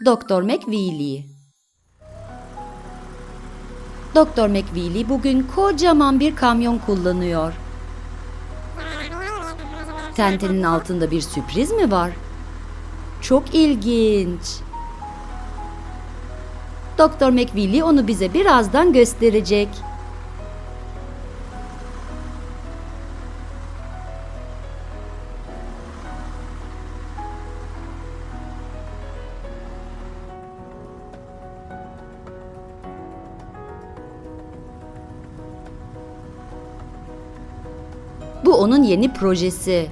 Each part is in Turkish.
Doktor McWeely. Doktor McWeely bugün kocaman bir kamyon kullanıyor. Tentenin altında bir sürpriz mi var? Çok ilginç. Doktor McWeely onu bize birazdan gösterecek. Bu onun yeni projesi.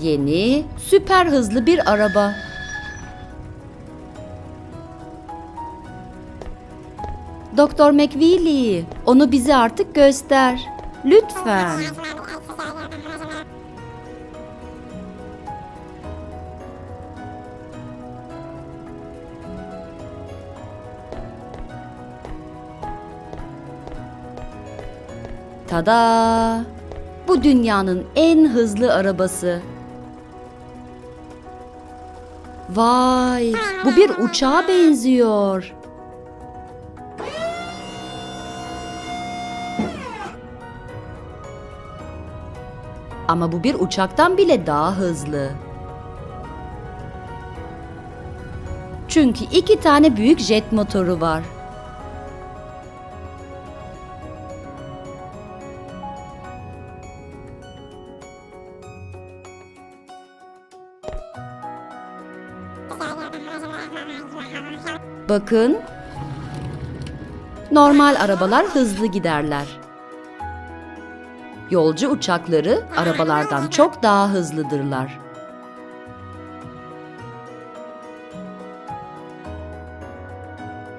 Yeni, süper hızlı bir araba. Doktor McWeely, onu bize artık göster. Lütfen. Tada! Bu dünyanın en hızlı arabası. Vay, bu bir uçağa benziyor. Ama bu bir uçaktan bile daha hızlı. Çünkü iki tane büyük jet motoru var. Bakın. Normal arabalar hızlı giderler. Yolcu uçakları arabalardan çok daha hızlıdırlar.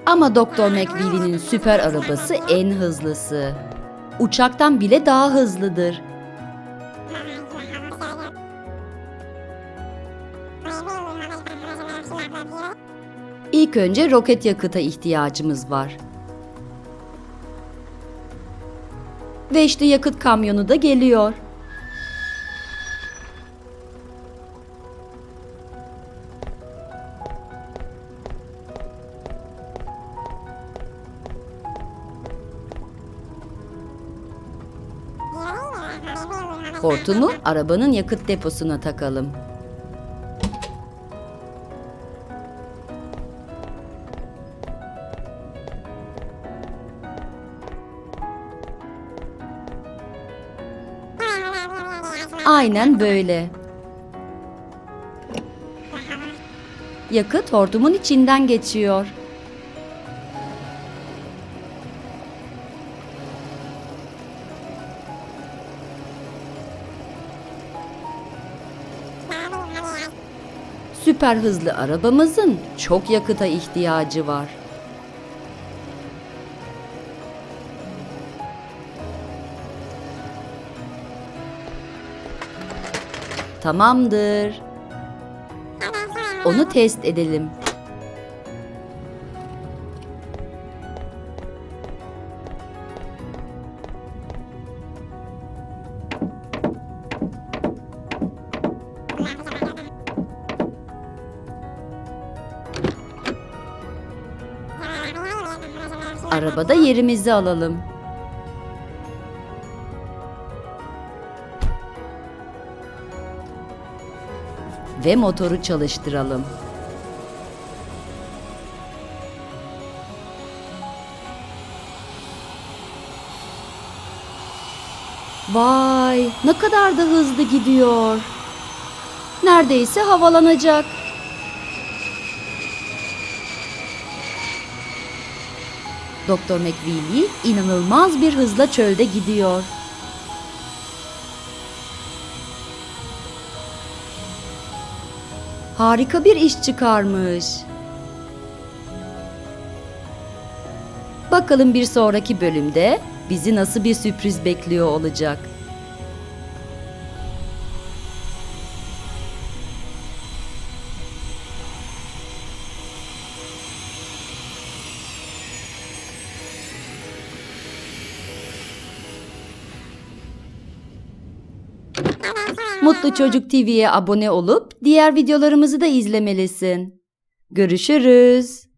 Ama Doktor McWeely'nin süper arabası en hızlısı. Uçaktan bile daha hızlıdır. İlk önce roket yakıta ihtiyacımız var. Ve işte yakıt kamyonu da geliyor. Hortumu arabanın yakıt deposuna takalım. Aynen böyle. Yakıt hortumun içinden geçiyor. Süper hızlı arabamızın çok yakıta ihtiyacı var. Tamamdır. Onu test edelim. Arabada yerimizi alalım. Ve motoru çalıştıralım. Vay, ne kadar da hızlı gidiyor. Neredeyse havalanacak. Doktor McWeely inanılmaz bir hızla çölde gidiyor. Harika bir iş çıkarmış. Bakalım bir sonraki bölümde bizi nasıl bir sürpriz bekliyor olacak. Mutlu Çocuk TV'ye abone olup diğer videolarımızı da izlemelisin. Görüşürüz.